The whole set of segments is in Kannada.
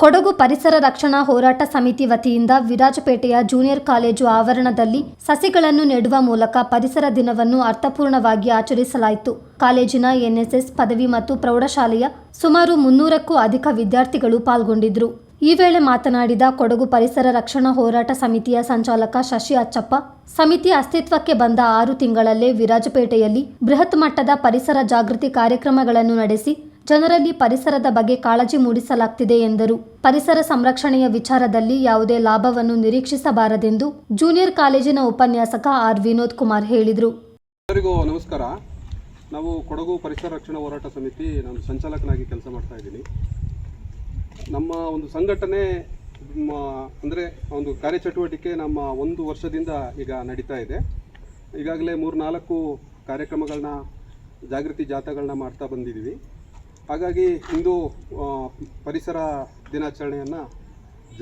ಕೊಡಗು ಪರಿಸರ ರಕ್ಷಣಾ ಹೋರಾಟ ಸಮಿತಿ ವತಿಯಿಂದ ವಿರಾಜಪೇಟೆಯ ಜೂನಿಯರ್ ಕಾಲೇಜು ಆವರಣದಲ್ಲಿ ಸಸಿಗಳನ್ನು ನೆಡುವ ಮೂಲಕ ಪರಿಸರ ದಿನವನ್ನು ಅರ್ಥಪೂರ್ಣವಾಗಿ ಆಚರಿಸಲಾಯಿತು. ಕಾಲೇಜಿನ ಎನ್ಎಸ್ಎಸ್ ಪದವಿ ಮತ್ತು ಪ್ರೌಢಶಾಲೆಯ ಸುಮಾರು ಮುನ್ನೂರಕ್ಕೂ ಅಧಿಕ ವಿದ್ಯಾರ್ಥಿಗಳು ಪಾಲ್ಗೊಂಡಿದ್ದರು. ಈ ವೇಳೆ ಮಾತನಾಡಿದ ಕೊಡಗು ಪರಿಸರ ರಕ್ಷಣಾ ಹೋರಾಟ ಸಮಿತಿಯ ಸಂಚಾಲಕ ಶಶಿ ಅಚ್ಚಪ್ಪ, ಸಮಿತಿ ಅಸ್ತಿತ್ವಕ್ಕೆ ಬಂದ ಆರು ತಿಂಗಳಲ್ಲೇ ವಿರಾಜಪೇಟೆಯಲ್ಲಿ ಬೃಹತ್ ಮಟ್ಟದ ಪರಿಸರ ಜಾಗೃತಿ ಕಾರ್ಯಕ್ರಮಗಳನ್ನು ನಡೆಸಿ ಜನರಲ್ಲಿ ಪರಿಸರದ ಬಗ್ಗೆ ಕಾಳಜಿ ಮೂಡಿಸಲಾಗ್ತಿದೆ ಎಂದರು. ಪರಿಸರ ಸಂರಕ್ಷಣೆಯ ವಿಚಾರದಲ್ಲಿ ಯಾವುದೇ ಲಾಭವನ್ನು ನಿರೀಕ್ಷಿಸಬಾರದೆಂದು ಜೂನಿಯರ್ ಕಾಲೇಜಿನ ಉಪನ್ಯಾಸಕ ಆರ್ ವಿನೋದ್ ಕುಮಾರ್ ಹೇಳಿದರು. ಎಲ್ಲರಿಗೂ ನಮಸ್ಕಾರ. ನಾವು ಕೊಡಗು ಪರಿಸರ ರಕ್ಷಣಾ ಹೋರಾಟ ಸಮಿತಿ ನಾನು ಸಂಚಾಲಕನಾಗಿ ಕೆಲಸ ಮಾಡ್ತಾ ಇದ್ದೀನಿ. ನಮ್ಮ ಒಂದು ಸಂಘಟನೆ ಅಂದರೆ ಒಂದು ಕಾರ್ಯಚಟುವಟಿಕೆ ನಮ್ಮ ಒಂದು ವರ್ಷದಿಂದ ಈಗ ನಡೀತಾ ಇದೆ. ಈಗಾಗಲೇ ಮೂರು ನಾಲ್ಕು ಕಾರ್ಯಕ್ರಮಗಳನ್ನ ಜಾಗೃತಿ ಜಾಥಾಗಳನ್ನ ಮಾಡ್ತಾ ಬಂದಿದ್ದೀವಿ. ಹಾಗಾಗಿ ಇಂದು ಪರಿಸರ ದಿನಾಚರಣೆಯನ್ನು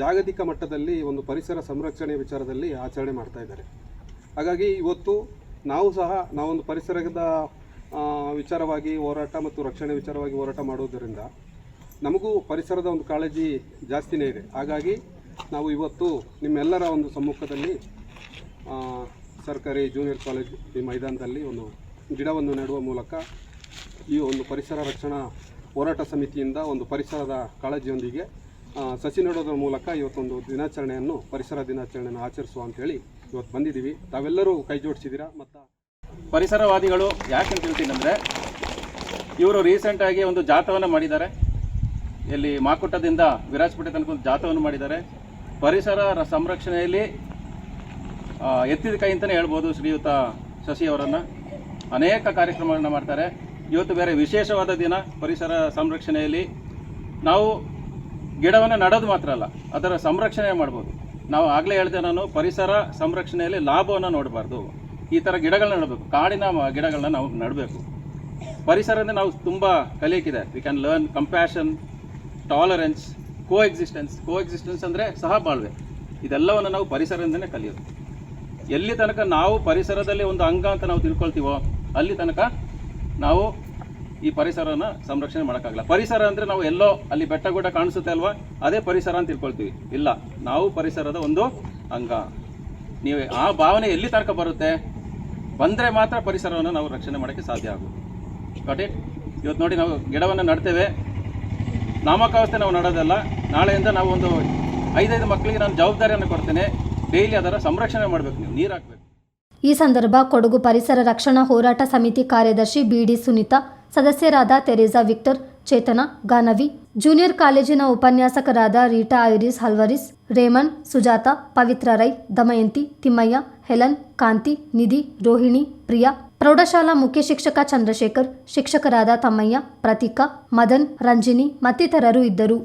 ಜಾಗತಿಕ ಮಟ್ಟದಲ್ಲಿ ಒಂದು ಪರಿಸರ ಸಂರಕ್ಷಣೆಯ ವಿಚಾರದಲ್ಲಿ ಆಚರಣೆ ಮಾಡ್ತಾ ಇದ್ದಾರೆ. ಹಾಗಾಗಿ ಇವತ್ತು ನಾವು ಸಹ, ನಾವೊಂದು ಪರಿಸರದ ವಿಚಾರವಾಗಿ ಹೋರಾಟ ಮತ್ತು ರಕ್ಷಣೆ ವಿಚಾರವಾಗಿ ಹೋರಾಟ ಮಾಡುವುದರಿಂದ ನಮಗೂ ಪರಿಸರದ ಒಂದು ಕಾಳಜಿ ಜಾಸ್ತಿನೇ ಇದೆ. ಹಾಗಾಗಿ ನಾವು ಇವತ್ತು ನಿಮ್ಮೆಲ್ಲರ ಒಂದು ಸಮ್ಮುಖದಲ್ಲಿ ಸರ್ಕಾರಿ ಜೂನಿಯರ್ ಕಾಲೇಜ್ ಈ ಮೈದಾನದಲ್ಲಿ ಒಂದು ಗಿಡವನ್ನು ನೆಡುವ ಮೂಲಕ ಈ ಒಂದು ಪರಿಸರ ರಕ್ಷಣಾ ಹೋರಾಟ ಸಮಿತಿಯಿಂದ ಒಂದು ಪರಿಸರದ ಕಾಳಜಿಯೊಂದಿಗೆ ಸಸಿ ನೆಡೋದ್ರ ಮೂಲಕ ಇವತ್ತೊಂದು ದಿನಾಚರಣೆಯನ್ನು, ಪರಿಸರ ದಿನಾಚರಣೆಯನ್ನು ಆಚರಿಸುವ ಅಂತೇಳಿ ಇವತ್ತು ಬಂದಿದ್ದೀವಿ. ತಾವೆಲ್ಲರೂ ಕೈ ಜೋಡಿಸಿದ್ದೀರಾ ಮತ್ತು ಪರಿಸರವಾದಿಗಳು ಯಾಕೆ ಅಂತ ಹೇಳ್ತೀನಿ ಅಂದರೆ ಇವರು ರೀಸೆಂಟಾಗಿ ಒಂದು ಜಾಥವನ್ನು ಮಾಡಿದ್ದಾರೆ. ಇಲ್ಲಿ ಮಾಕುಟ್ಟದಿಂದ ವಿರಾಜಪೇಟೆ ತನಕ ಒಂದು ಜಾಥವನ್ನು ಮಾಡಿದ್ದಾರೆ. ಪರಿಸರ ಸಂರಕ್ಷಣೆಯಲ್ಲಿ ಎತ್ತಿದ ಕೈ ಅಂತಲೇ ಹೇಳ್ಬೋದು ಶ್ರೀಯುತ ಶಶಿ ಅವರನ್ನು. ಅನೇಕ ಕಾರ್ಯಕ್ರಮಗಳನ್ನ ಮಾಡ್ತಾರೆ. ಇವತ್ತು ಬೇರೆ ವಿಶೇಷವಾದ ದಿನ ಪರಿಸರ ಸಂರಕ್ಷಣೆಯಲ್ಲಿ. ನಾವು ಗಿಡವನ್ನು ನಡೋದು ಮಾತ್ರ ಅಲ್ಲ, ಅದರ ಸಂರಕ್ಷಣೆ ಮಾಡ್ಬೋದು. ನಾವು ಆಗಲೇ ಹೇಳಿದೆ ನಾನು ಪರಿಸರ ಸಂರಕ್ಷಣೆಯಲ್ಲಿ ಲಾಭವನ್ನು ನೋಡಬಾರ್ದು. ಈ ಥರ ಗಿಡಗಳನ್ನ ನೆಡಬೇಕು, ಕಾಡಿನ ಗಿಡಗಳನ್ನ ನಾವು ನೆಡಬೇಕು. ಪರಿಸರದಿಂದ ನಾವು ತುಂಬ ಕಲಿಯಕ್ಕಿದೆ we can learn compassion tolerance coexistence coexistence ಅಂದರೆ ಸಹ ಬಾಳ್ವೆ ಇದೆಲ್ಲವನ್ನು ನಾವು ಪರಿಸರದಿಂದನೇ ಕಲಿಯೋದು. ಎಲ್ಲಿ ತನಕ ನಾವು ಪರಿಸರದಲ್ಲಿ ಒಂದು ಅಂಗ ಅಂತ ನಾವು ತಿಳ್ಕೊಳ್ತೀವೋ, ಅಲ್ಲಿ ತನಕ ನಾವು ಈ ಪರಿಸರನ ಸಂರಕ್ಷಣೆ ಮಾಡೋಕ್ಕಾಗಲ್ಲ. ಪರಿಸರ ಅಂದರೆ ನಾವು ಎಲ್ಲೋ ಅಲ್ಲಿ ಬೆಟ್ಟ ಗುಡ್ಡ ಕಾಣಿಸುತ್ತೆ ಅಲ್ವಾ? ಅದೇ ಪರಿಸರ ಅಂತ ತಿಳ್ಕೊಳ್ತೀವಿ. ಇಲ್ಲ, ನಾವು ಪರಿಸರದ ಒಂದು ಅಂಗ. ನೀವು ಆ ಭಾವನೆ ಎಲ್ಲಿ ತನಕ ಬರುತ್ತೆ? ಬಂದರೆ ಮಾತ್ರ ಪರಿಸರವನ್ನು ನಾವು ರಕ್ಷಣೆ ಮಾಡೋಕ್ಕೆ ಸಾಧ್ಯ ಆಗುತ್ತೆ. ಗಾಟ್ ಇಟ್ ಇವತ್ತು ನೋಡಿ ನಾವು ಗಿಡವನ್ನು ನಡ್ತೇವೆ. ನಾಮಕಾವಸ್ಥೆ ನಾವು ನಡೋದಲ್ಲ. ನಾಳೆಯಿಂದ ನಾವು ಒಂದು ಐದೈದು ಮಕ್ಕಳಿಗೆ ನಾನು ಜವಾಬ್ದಾರಿಯನ್ನು ಕೊಡ್ತೇನೆ. ಡೈಲಿ ಅದರ ಸಂರಕ್ಷಣೆ ಮಾಡಬೇಕು ನೀವು. ನೀರು ಹಾಕಬೇಕು. ಈ ಸಂದರ್ಭ ಕೊಡಗು ಪರಿಸರ ರಕ್ಷಣಾ ಹೋರಾಟ ಸಮಿತಿ ಕಾರ್ಯದರ್ಶಿ ಬಿಡಿ ಸುನೀತಾ, ಸದಸ್ಯರಾದ Teresa Victor, Chetana, Ganavi, junior ಕಾಲೇಜಿನ ಉಪನ್ಯಾಸಕರಾದ ರೀಟಾ ಐರಿಸ್ ಹಲ್ವರಿಸ್, ರೇಮನ್, ಸುಜಾತ, ಪವಿತ್ರ ರೈ, ದಮಯಂತಿ, ತಿಮ್ಮಯ್ಯ, ಹೆಲನ್, ಕಾಂತಿ, ನಿಧಿ, ರೋಹಿಣಿ, ಪ್ರಿಯಾ, ಪ್ರೌಢಶಾಲಾ ಮುಖ್ಯ ಶಿಕ್ಷಕ ಚಂದ್ರಶೇಖರ್, ಶಿಕ್ಷಕರಾದ ತಮ್ಮಯ್ಯ, ಪ್ರತೀಕ, ಮದನ್, ರಂಜಿನಿ ಮತ್ತಿತರರು ಇದ್ದರು.